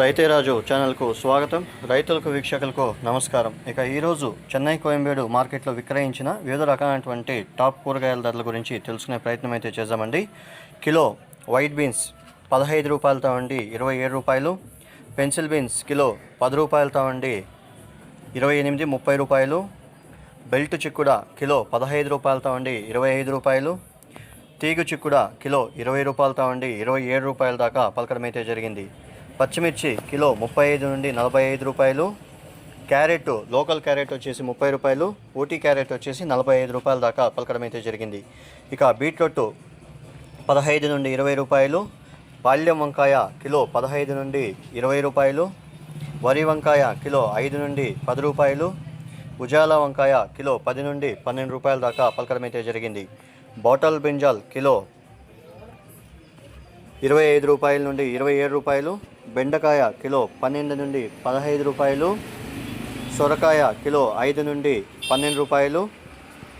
రైతే రాజు ఛానల్కు స్వాగతం. రైతులకు వీక్షకులకు నమస్కారం. ఇక ఈరోజు చెన్నై కోయంబేడు మార్కెట్లో విక్రయించిన వివిధ రకాలైనటువంటి టాప్ కూరగాయల ధరల గురించి తెలుసుకునే ప్రయత్నం అయితే చేద్దామండి. కిలో వైట్ బీన్స్ పదహైదు రూపాయలతో ఉండి ఇరవై ఏడు రూపాయలు. పెన్సిల్ బీన్స్ కిలో పది రూపాయలతో ఉండి ఇరవై ఎనిమిది ముప్పై రూపాయలు. బెల్ట్ చిక్కుడ కిలో పదహైదు రూపాయలతో ఉండి ఇరవై ఐదు రూపాయలు. తీగు చిక్కుడ కిలో ఇరవై రూపాయలతో ఉండి ఇరవై ఏడు రూపాయల దాకా పలకడం అయితే జరిగింది. పచ్చిమిర్చి కిలో ముప్పై ఐదు నుండి నలభై ఐదు రూపాయలు. క్యారెట్ లోకల్ క్యారెట్ వచ్చేసి ముప్పై రూపాయలు. ఊటీ క్యారెట్ వచ్చేసి నలభై ఐదు రూపాయల దాకా పలకడం అయితే జరిగింది. ఇక బీట్రూట్ పదహైదు నుండి ఇరవై రూపాయలు. బాల్యం వంకాయ కిలో పదహైదు నుండి ఇరవై రూపాయలు. వరి వంకాయ కిలో ఐదు నుండి పది రూపాయలు. ఉజాల వంకాయ కిలో పది నుండి పన్నెండు రూపాయల దాకా పలకడం అయితే జరిగింది. బాటల్ బ్రింజాల్ కిలో ఇరవై ఐదు రూపాయల నుండి ఇరవై ఏడు రూపాయలు. బెండకాయ కిలో పన్నెండు నుండి పదహైదు రూపాయలు సొరకాయ కిలో ఐదు నుండి పన్నెండు రూపాయలు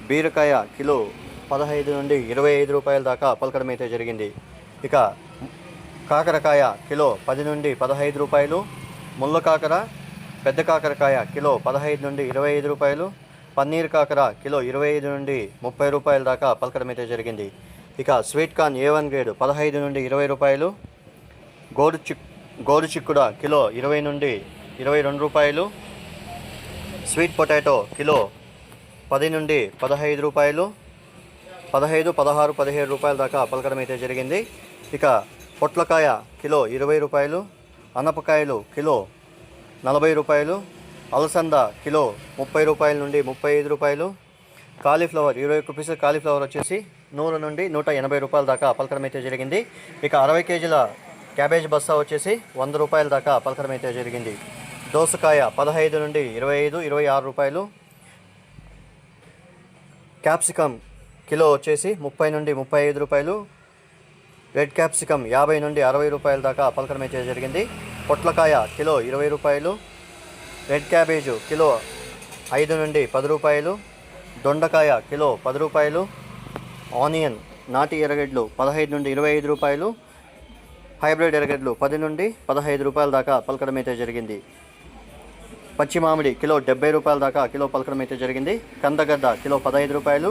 బీరకాయ కిలో పదహైదు నుండి ఇరవై ఐదు రూపాయల దాకా పలకడం అయితే జరిగింది. ఇక కాకరకాయ కిలో పది నుండి పదహైదు రూపాయలు ముళ్ళ కాకర పెద్ద కాకరకాయ కిలో పదహైదు నుండి ఇరవై ఐదు రూపాయలు పన్నీర్ కాకర కిలో ఇరవై ఐదు నుండి ముప్పై రూపాయల దాకా పలకడం అయితే జరిగింది. ఇక sweet corn A one grade పదహైదు నుండి ఇరవై రూపాయలు గోడు చిక్ గోరు చిక్కుడ కిలో ఇరవై నుండి ఇరవై రెండు రూపాయలు స్వీట్ పొటాటో కిలో పది నుండి పదహైదు రూపాయలు పదహైదు పదహారు పదిహేడు రూపాయల దాకా పలకడం అయితే జరిగింది. ఇక పొట్లకాయ కిలో ఇరవై రూపాయలు అనపకాయలు కిలో నలభై రూపాయలు అలసంద కిలో ముప్పై రూపాయల నుండి ముప్పై ఐదు రూపాయలు కాలీఫ్లవర్ ఇరవై ఒక్క పీసులు కాలీఫ్లవర్ వచ్చేసి నూరు నుండి నూట ఎనభై రూపాయల దాకా పలకడం అయితే జరిగింది. ఇక అరవై కేజీల క్యాబేజ్ బస్తా వచ్చేసి వంద రూపాయల దాకా పలకడం అయితే జరిగింది. దోసకాయ పదహైదు నుండి ఇరవై ఐదు ఇరవై ఆరు రూపాయలు. క్యాప్సికమ్ కిలో వచ్చేసి ముప్పై నుండి ముప్పై ఐదు రూపాయలు. రెడ్ క్యాప్సికమ్ యాభై నుండి అరవై రూపాయల దాకా పలకడం అయితే జరిగింది. పొట్లకాయ కిలో ఇరవై రూపాయలు. రెడ్ క్యాబేజు కిలో ఐదు నుండి పది రూపాయలు. దొండకాయ కిలో పది రూపాయలు. ఆనియన్ నాటి ఎర్రగడ్డలు పదహైదు నుండి ఇరవై ఐదు రూపాయలు. హైబ్రిడ్ ఎరగడ్లు పది నుండి పదహైదు రూపాయల దాకా పలకడం అయితే జరిగింది. పచ్చి మామిడి కిలో డెబ్బై రూపాయల దాకా కిలో పలకడం అయితే జరిగింది. కందగడ్డ కిలో పదహైదు రూపాయలు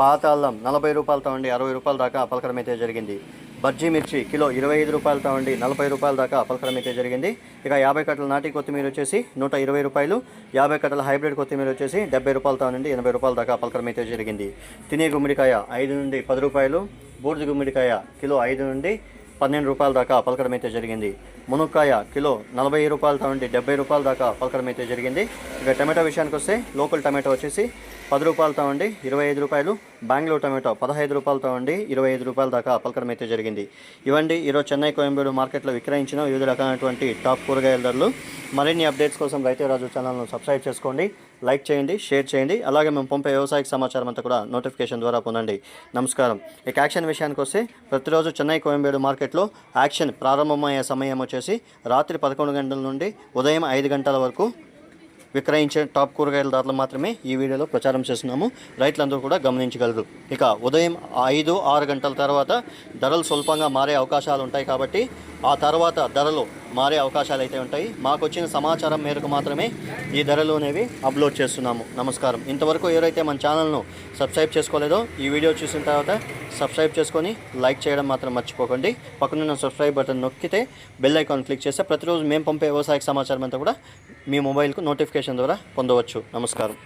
పాత అల్లం నలభై రూపాయలతో ఉండి అరవై రూపాయల దాకా పలకడం అయితే జరిగింది. బజ్జీ మిర్చి కిలో ఇరవై ఐదు రూపాయలతో ఉండి నలభై రూపాయల దాకా పలకడం అయితే జరిగింది. ఇక యాభై కట్టల నాటి కొత్తిమీర వచ్చేసి నూట ఇరవై రూపాయలు యాభై కట్టల హైబ్రిడ్ కొత్తిమీర వచ్చేసి డెబ్బై రూపాయలతో నుండి ఎనభై రూపాయల దాకా పలకడం అయితే జరిగింది. తినే గుమ్మడికాయ ఐదు నుండి పది రూపాయలు బూడిద గుమ్మడికాయ కిలో ఐదు నుండి పన్నెండు రూపాయల దాకా పలకడం అయితే జరిగింది. మునక్కాయ కిలో నలభై రూపాయలతో నుండి డెబ్బై రూపాయల దాకా పలకడం అయితే జరిగింది. ఇక టమాటో విషయానికి వస్తే లోకల్ టమాటో వచ్చేసి పది రూపాయలతో ఉండి ఇరవై ఐదు రూపాయలు బెంగళూరు టమాటో పదహైదు రూపాయలతో ఉండి ఇరవై ఐదు రూపాయల దాకా పలకడం అయితే జరిగింది. ఇవండి ఈరోజు చెన్నై కోయంబేడు మార్కెట్లో విక్రయించిన వివిధ రకాలైనటువంటి టాప్ కూరగాయల ధరలు. మరిన్ని అప్డేట్స్ కోసం రైతు రాజు ఛానల్ను సబ్స్క్రైబ్ చేసుకోండి లైక్ చేయండి షేర్ చేయండి. అలాగే మేము పంపే వ్యవసాయ సమాచారం అంతా కూడా నోటిఫికేషన్ ద్వారా పొందండి. నమస్కారం. ఇక యాక్షన్ విషయానికి వస్తే ప్రతిరోజు చెన్నై కోయంబేడు మార్కెట్లో యాక్షన్ ప్రారంభమయ్యే సమయం వచ్చేసి రాత్రి పదకొండు గంటల నుండి ఉదయం ఐదు గంటల వరకు విక్రయించే టాప్ కూరగాయల ధరలు మాత్రమే ఈ వీడియోలో ప్రచారం చేస్తున్నాము. రైతులందరూ కూడా గమనించగలరు. ఇక ఉదయం ఐదు ఆరు గంటల తర్వాత ధరలు స్వల్పంగా మారే అవకాశాలు ఉంటాయి కాబట్టి ఆ తర్వాత ధరలు మారే అవకాశాలు అయితే ఉంటాయి. మాకు వచ్చిన సమాచారం మేరకు మాత్రమే ఈ ధరలు అనేవి అప్లోడ్ చేస్తున్నాము. నమస్కారం. ఇంతవరకు ఎవరైతే మన ఛానల్ను సబ్స్క్రైబ్ చేసుకోలేదో ఈ వీడియో చూసిన తర్వాత సబ్స్క్రైబ్ చేసుకొని లైక్ చేయడం మాత్రం మర్చిపోకండి. పక్కనున్న సబ్స్క్రైబ్ బటన్ నొక్కితే బెల్ ఐకాన్ క్లిక్ చేస్తే ప్రతిరోజు మేము పంపే వ్యవసాయ సమాచారం అంతా కూడా మీ మొబైల్కు నోటిఫికేషన్ ద్వారా పొందవచ్చు. నమస్కారం.